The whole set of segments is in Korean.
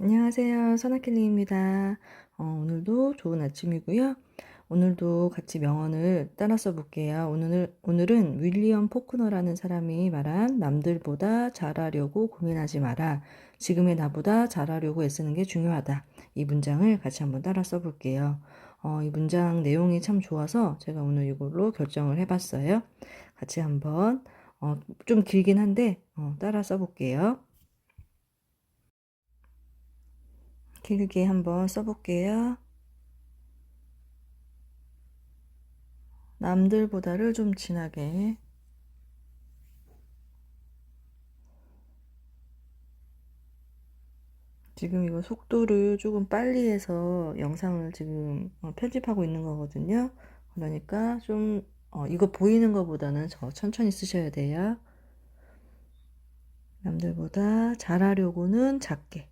안녕하세요. 선아켈리입니다. 어, 오늘도 좋은 아침이고요. 오늘도 같이 명언을 따라 써볼게요. 오늘, 오늘은 윌리엄 포크너라는 사람이 말한 남들보다 잘하려고 고민하지 마라. 지금의 나보다 잘하려고 애쓰는 게 중요하다. 이 문장을 같이 한번 따라 써볼게요. 어, 이 문장 내용이 참 좋아서 제가 오늘 이걸로 결정을 해봤어요. 같이 한번 어, 좀 길긴 한데 어, 따라 써볼게요. 길게 한번 써볼게요. 남들보다를 좀 진하게 지금 이거 속도를 조금 빨리 해서 영상을 지금 어, 편집하고 있는 거거든요. 그러니까 좀 어, 이거 보이는 것보다는 저 천천히 쓰셔야 돼요. 남들보다 잘하려고는 작게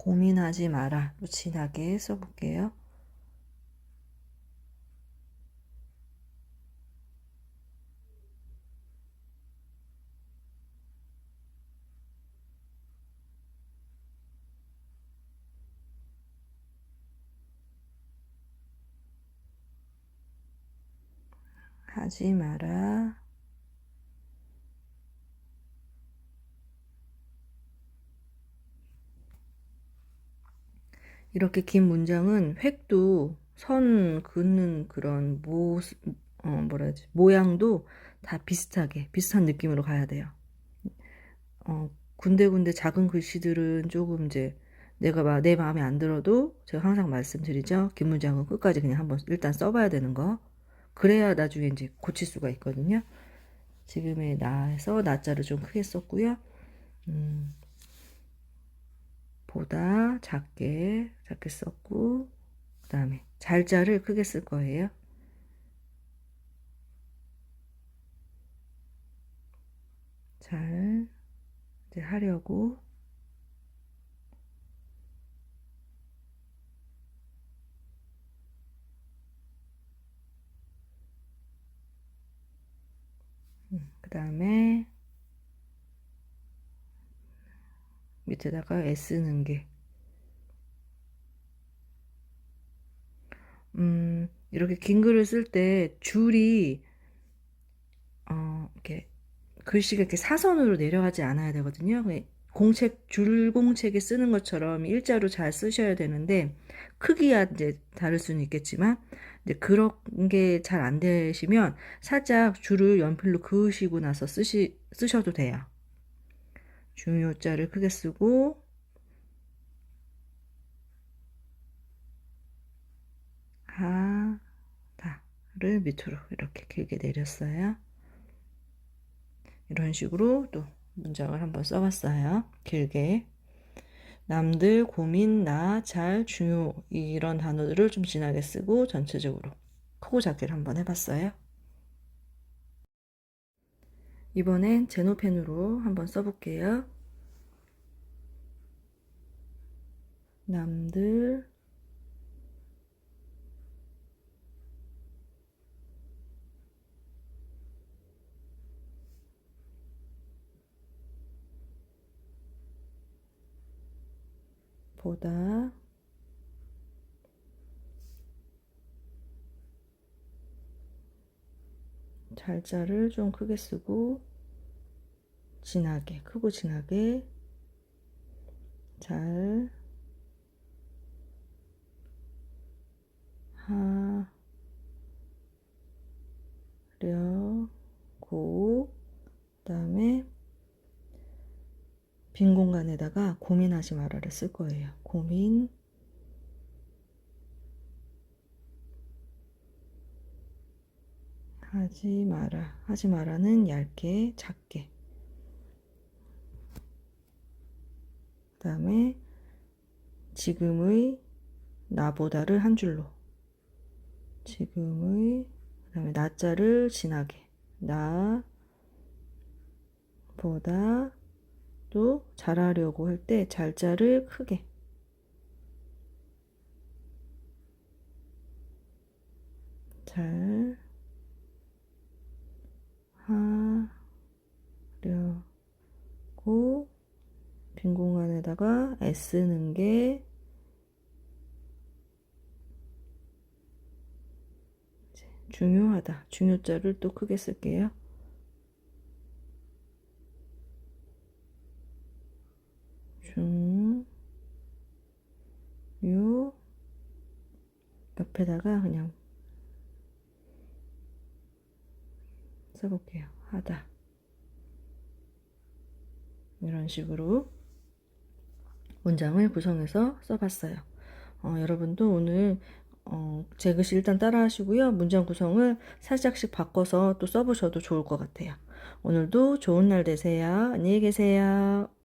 고민하지 마라. 또 진하게 써볼게요. 하지 마라. 이렇게 긴 문장은 획도 선 긋는 그런 모, 어, 뭐라 해야지, 모양도 다 비슷하게, 비슷한 느낌으로 가야 돼요. 어, 군데군데 작은 글씨들은 조금 이제 내가 막내 마음에 안 들어도 제가 항상 말씀드리죠. 긴 문장은 끝까지 그냥 한번 일단 써봐야 되는 거. 그래야 나중에 이제 고칠 수가 있거든요. 지금의 나에서 나자를 좀 크게 썼고요. 음, 보다 작게 작게 썼고 그 다음에 잘자를 크게 쓸 거예요. 잘 이제 하려고 그 다음에 밑에다가 애쓰는 게 음, 이렇게 긴 글을 쓸 때 줄이 어, 이렇게 글씨가 이렇게 사선으로 내려가지 않아야 되거든요. 공책 줄공책에 쓰는 것처럼 일자로 잘 쓰셔야 되는데 크기야 이제 다를 수는 있겠지만 이제 그런 게 잘 안 되시면 살짝 줄을 연필로 그으시고 나서 쓰시 쓰셔도 돼요. 중요자를 크게 쓰고 하다를 밑으로 이렇게 길게 내렸어요. 이런 식으로 또 문장을 한번 써봤어요. 길게. 남들, 고민, 나, 잘, 중요 이런 단어들을 좀 진하게 쓰고 전체적으로 크고 작게를 한번 해봤어요. 이번엔 제노펜으로 한번 써볼게요. 남들, 보다 잘자를 좀 크게 쓰고 진하게 크고 진하게 잘 하려고 그다음에 빈 공간에다가 고민하지 말아를 쓸 거예요. 고민 하지 마라. 하지 마라는 얇게 작게. 그 다음에 지금의 나보다를 한 줄로. 지금의 그 다음에 나자를 진하게. 나 보다 또 잘하려고 할 때 잘자를 크게. 잘 하려고 빈 공간에다가 애쓰는 게 중요하다. 중요자를 또 크게 쓸게요. 중, 요, 옆에다가 그냥 써볼게요. 하다. 이런 식으로 문장을 구성해서 써봤어요. 어, 여러분도 오늘 어, 제 글씨 일단 따라 하시고요. 문장 구성을 살짝씩 바꿔서 또 써보셔도 좋을 것 같아요. 오늘도 좋은 날 되세요. 안녕히 계세요.